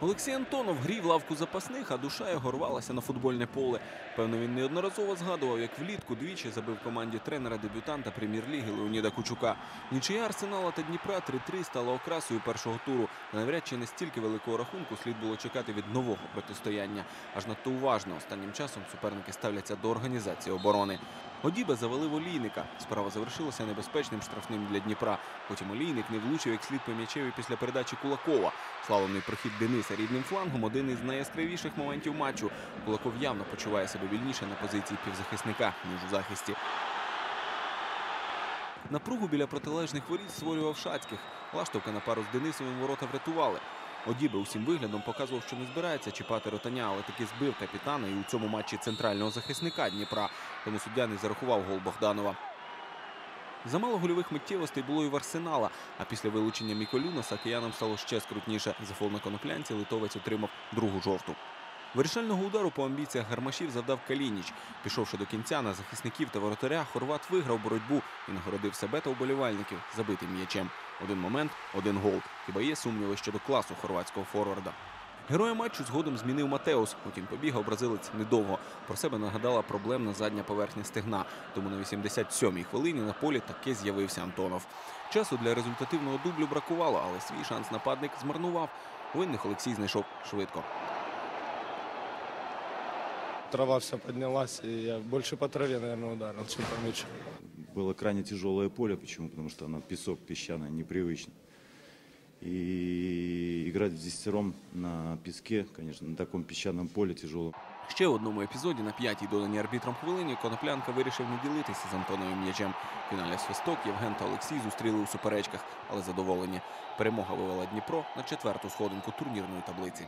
Олексій Антонов грів лавку запасних, а душа його рвалася на футбольне поле. Певно, він неодноразово згадував, як влітку двічі забив команді тренера дебютанта прем'єр-ліги Леоніда Кучука. Нічия Арсенала та Дніпра 3-3 стала окрасою першого туру. Навряд чи настільки великого рахунку слід було чекати від нового протистояння. Аж надто уважно останнім часом суперники ставляться до організації оборони. Одібе завалив олійника. Справа завершилася небезпечним штрафним для Дніпра. Потім олійник не влучив як слід по м'ячеві після передачі Кулакова. Славний прохід Дениса рідним флангом один із найяскравіших моментів матчу. Кулаков явно почуває себе вільніше на позиції півзахисника, ніж у захисті. Напругу біля протилежних воріт створював Шацьких. Лаштовка на пару з Денисовим ворота врятували. Одібе усім виглядом показував, що не збирається чіпати ротаня, але таки збив капітана і у цьому матчі центрального захисника Дніпра. Тому суддя не зарахував гол Богданова. Замало гольових миттєвостей було і в Арсенала, а після вилучення Міколюнаса киянам стало ще скрутніше. За фол на коноплянці литовець отримав другу жовту. Вирішального удару по амбіціях гармашів завдав Калініч. Пішовши до кінця на захисників та воротаря, Хорват виграв боротьбу і нагородив себе та вболівальників забитим м'ячем. Один момент, один гол. Хіба є сумніви щодо класу хорватського форварда? Героя матчу згодом змінив Матеус, утім побігав бразилець недовго. Про себе нагадала проблемна задня поверхня стегна. Тому на 87-й хвилині на полі таки з'явився Антонов. Часу для результативного дублю бракувало, але свій шанс нападник змарнував. Винних Олексій знайшов швидко Трава вся поднялась, и я больше по траве, наверное, ударил, чем по мячу. Было крайне тяжелое поле. Почему? Потому что оно песок песчаный, непривычно. И играть в десятером на песке, конечно, на таком песчаном поле тяжело. Ще в одному епізоді на п'ятій доданій арбітром хвилині Коноплянка вирішив не ділитися з Антоновим м'ячем. В фіналі свисток Євген та Олексій зустріли у суперечках, але задоволені. Перемога вивела Дніпро на четверту сходинку турнірної таблиці.